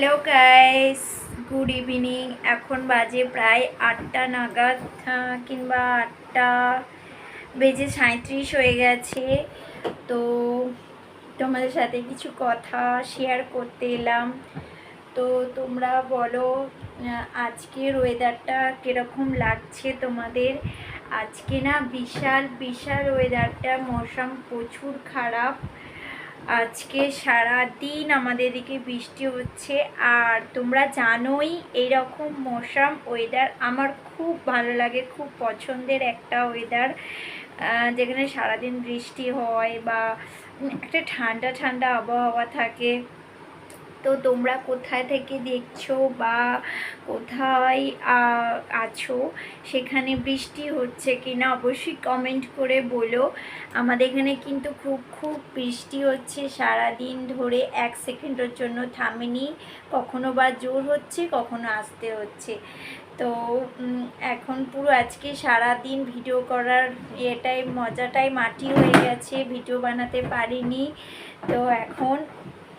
Hello guys good evening এখন বাজে প্রায় আটটা নাগাদ কিংবা আটটা বেজে সাঁত্রিশ হয়ে গেছে। তো তোমাদের সাথে কিছু কথা শেয়ার করতে এলাম। তো তোমরা বলো আজকের ওয়েদারটা কীরকম লাগছে তোমাদের? আজকে না বিশাল বিশাল ওয়েদারটা মৌসুম প্রচুর খারাপ। আজকে সারা দিন আমাদের দিকে বৃষ্টি হচ্ছে, আর তোমরা জানোই এইরকম মৌসুম ওয়েদার আমার খুব ভালো লাগে, খুব পছন্দের একটা ওয়েদার যেখানে সারাদিন বৃষ্টি হয় বা একটা ঠান্ডা ঠান্ডা আবহাওয়া থাকে। তো তোমরা কোথায় থেকে দেখছ বা কোথায় আছো? সেখানে বৃষ্টি হচ্ছে কি না অবশ্যই কমেন্ট করে বলো। আমাদের এখানে কিন্তু খুব খুব বৃষ্টি হচ্ছে সারা দিন ধরে, এক সেকেন্ডের জন্য থামেনি। কখনো বা জোর হচ্ছে, কখনো আসতে হচ্ছে। তো এখন পুরো আজকে সারা দিন ভিডিও করার ইয়েটাই মজাটাই মাটি হয়ে গেছে ভিডিও বানাতে পারিনি। তো এখন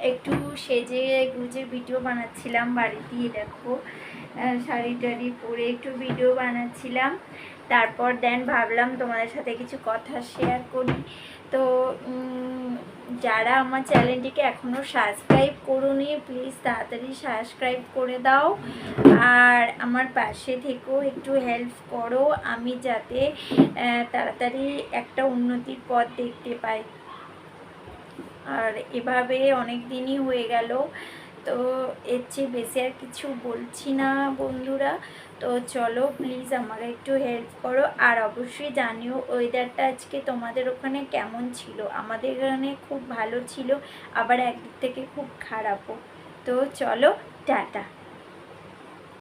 একটু সেজে গুজে ভিডিও বানাচ্ছিলাম বাড়িতেই দেখো। শাড়ি টাড়ি পরে একটু ভিডিও বানাচ্ছিলাম। তারপর দেন ভাবলাম তোমাদের সাথে কিছু কথা শেয়ার করি। তো যারা আমার চ্যানেলটিকে এখনও সাবস্ক্রাইব করোনি প্লিজ তাড়াতাড়ি সাবস্ক্রাইব করে দাও। আর আমার পাশে থেকেও একটু হেল্প করো। আমি যাতে তাড়াতাড়ি একটা উন্নতির পথ দেখতে পাই। আর এভাবে অনেক দিনই হয়ে গেল। তো এর চেয়ে বেশি আর কিছু বলছি না বন্ধুরা। তো চলো প্লিজ আমাকে একটু হেল্প করো। আর অবশ্যই জানিও ওয়েদারটা আজকে তোমাদের ওখানে কেমন ছিল? আমাদের এখানে খুব ভালো ছিল, আবার একদিক থেকে খুব খারাপও। তো চলো, টাটা।